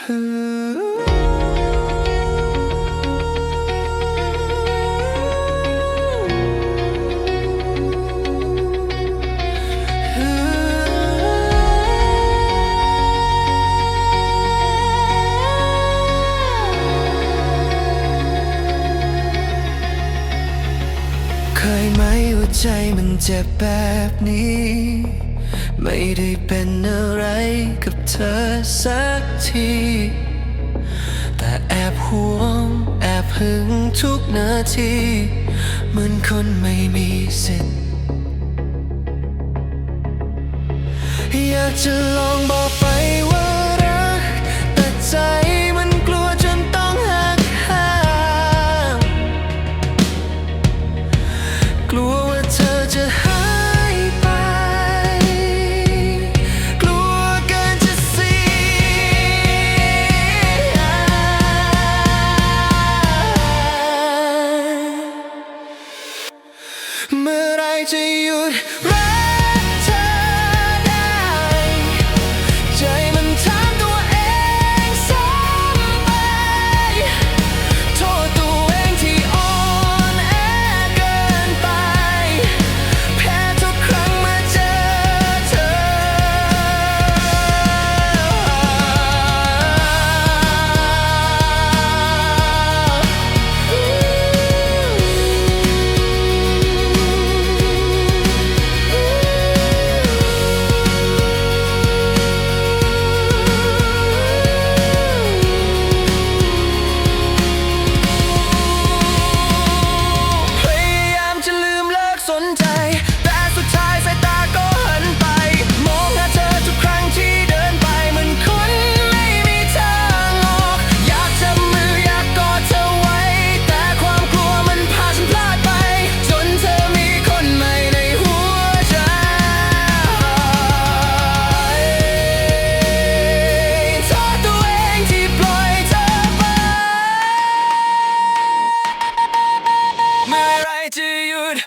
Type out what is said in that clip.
เคยไหมว่าใจมันเจ็บแบบนี้ ไม่ได้เป็นอะไรกับเธอสักที แต่แอบห่วงแอบหึงทุกนาทีเหมือนคนไม่มีสิทธิ์อยากจะลองบอกไป Murajte jur Murajte jur I you'd